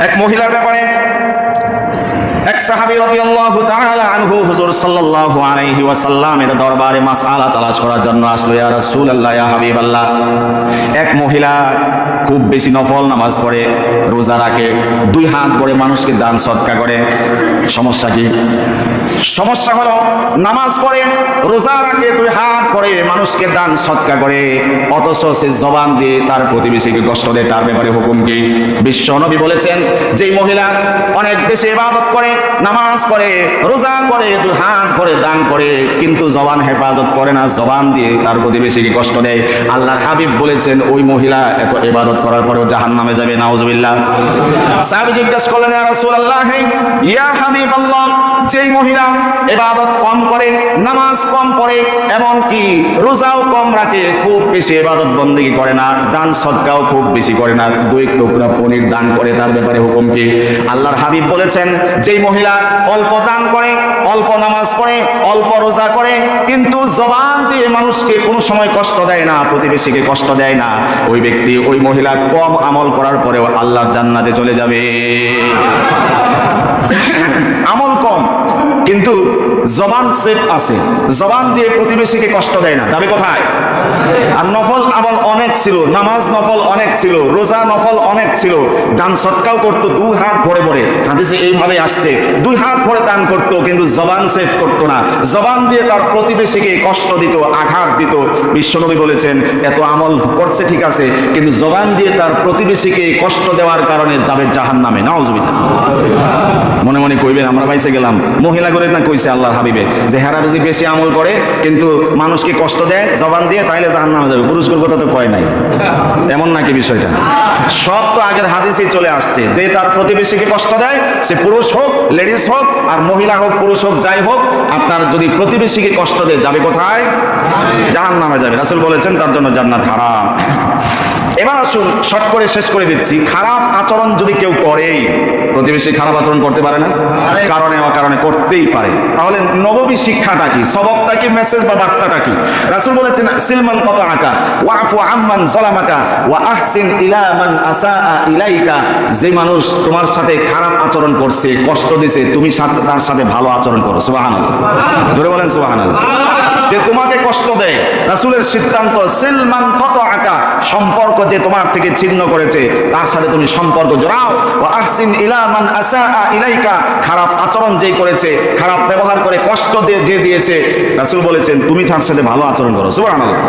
এক মহিলার ব্যাপারে এক সাহাবী রাদিয়াল্লাহু তাআলা আনহু হুজুর সাল্লাল্লাহু আলাইহি ওয়াসাল্লামের দরবারে মাসআলা তালাশ করার জন্য আসলো, ইয়া রাসূলুল্লাহ, ইয়া হাবিবাল্লাহ। এক মহিলা খুব বেশি নফল নামাজ পড়ে, রোজা রাখে, দুই হাত ভরে মানুষকে দান, সৎকা করে। সমস্যা কি? সমস্যা হলো, নামাজ পড়ে, রোজা রাখে, দুই হাত পরে মানুষকে দান, সৎকা করে। অথচ সে জবান দিয়ে তার প্রতিবেশীকে কষ্ট দেয়, তার ব্যাপারে হুকুম কি? বিশ্ব নবী বলেছেন, যেই মহিলা অনেক বেশি ইবাদত করে, নামাজ পড়ে, রোজা করে দুই হাত করে দান করে, কিন্তু জবান হেফাজত করে না, জবান দিয়ে তার প্রতিবেশীকে কষ্ট দেয়। আল্লাহ হাবিব বলেছেন, ওই মহিলা এত করার পরেও জাহান নামে যাবে নাউজুবিল্লাহ। সাহাবী জিজ্ঞাসা করলেন ইয়া রাসূলুল্লাহ ইয়া হাবিবাল্লাহ যেই মহিলা এবাদত কম করে, নামাজ কম পড়ে এমন কি রোজাও কম রাখে, খুব বেশি এবাদত বন্দেগি করে না, দান সদকাও খুব বেশি করে না দুই টুকরা পনির দান করে তার ব্যাপারে হুকুম কি? আল্লাহর হাবিব বলেছেন, যেই মহিলা অল্প দান করে, অল্প নামাজ পড়ে, অল্প রোজা করে, কিন্তু জবান দিয়ে মানুষকে কোনো সময় কষ্ট দেয় না, প্রতিবেশীকে কষ্ট দেয় না, ওই ব্যক্তি, ওই মহিলা কম আমল করার পরেও আল্লাহ জান্নাতে চলে যাবে আমল কম কিন্তু জবান সেফ আছে। জবান দিয়ে প্রতিবেশীকে কষ্ট দেয় না। যাবে কোথায়? আর নফল আমল অনেক ছিল, নামাজ নফল অনেক ছিল, রোজা নফল অনেক ছিল। দান সৎকাও করতো, দুই হাত ভরে ভরে। হাদিসে এইভাবে আসছে, দুই হাত ভরে দান করতো, কিন্তু জবান সেফ করতো না। জবান দিয়ে তার প্রতিবেশীকে কষ্ট দিত, আঘাত দিত। বিশ্বনবী বলেছেন, এত আমল করছে ঠিক আছে, কিন্তু জবান দিয়ে তার প্রতিবেশীকে কষ্ট দেওয়ার কারণে যাবে জাহান নামে নাওজবিল্লা মনে মনে কইবেন, আমরা পাইছে গেলাম। মহিলা করে না কইছে আল্লাহর হাবিবে, যে বুঝি বেশি আমল করে, কিন্তু মানুষকে কষ্ট দেয়, জবান দিয়ে, তাইলে জাহান নামে যাবে। পুরস্কার কথা তো কয় নাই। এমন নাকি বিষয়টা? সব তো আগের হাদিসেই চলে আসছে। যে তার প্রতিবেশীকে কষ্ট দেয়, সে পুরুষ হোক লেডিস হোক, আর মহিলা হোক, পুরুষ হোক, যাই হোক, আপনার যদি প্রতিবেশীকে কষ্ট দেয়, যাবে কোথায়? জাহান নামে যাবে। রাসুল বলেছেন, তার জন্য জান্নাত হারাম। এবার আসুন, শর্ট করে শেষ করে দিচ্ছি। খারাপ আচরণ যদি কেউ করেই প্রতিবেশী খারাপ আচরণ করতে পারে না? কারণে অকারণে করতেই পারে। তাহলে নববী শিক্ষাটা কি? সবকটা কি মেসেজ বা বার্তাটা কি? রাসূল বলেছেন সিলমান কত আকা ওয়াফু আম্মান জলামাকা ওয়া আহসিন ইলা মান আসা ইলাইকা। যে মানুষ তোমার সাথে খারাপ আচরণ করছে কষ্ট দিছে তুমি তার সাথে ভালো আচরণ করো। সুবহানাল্লাহ। জোরে বলেন সুবহানাল্লাহ। যে তোমাকে কষ্ট দেয় রাসূলের সিদ্ধান্ত সিলমান কত আকা সম্পর্ক যে তোমার থেকে ছিন্ন করেছে তার সাথে তুমি সম্পর্ক জোড়াও। ও আহসিন ইলা মান আসা ইলাইকা, খারাপ আচরণ যে করেছে, খারাপ ব্যবহার করে কষ্ট দিয়ে যে দিয়েছে, রাসুল বলেছেন, তুমি তার সাথে ভালো আচরণ করো। সুবহানাল্লাহ।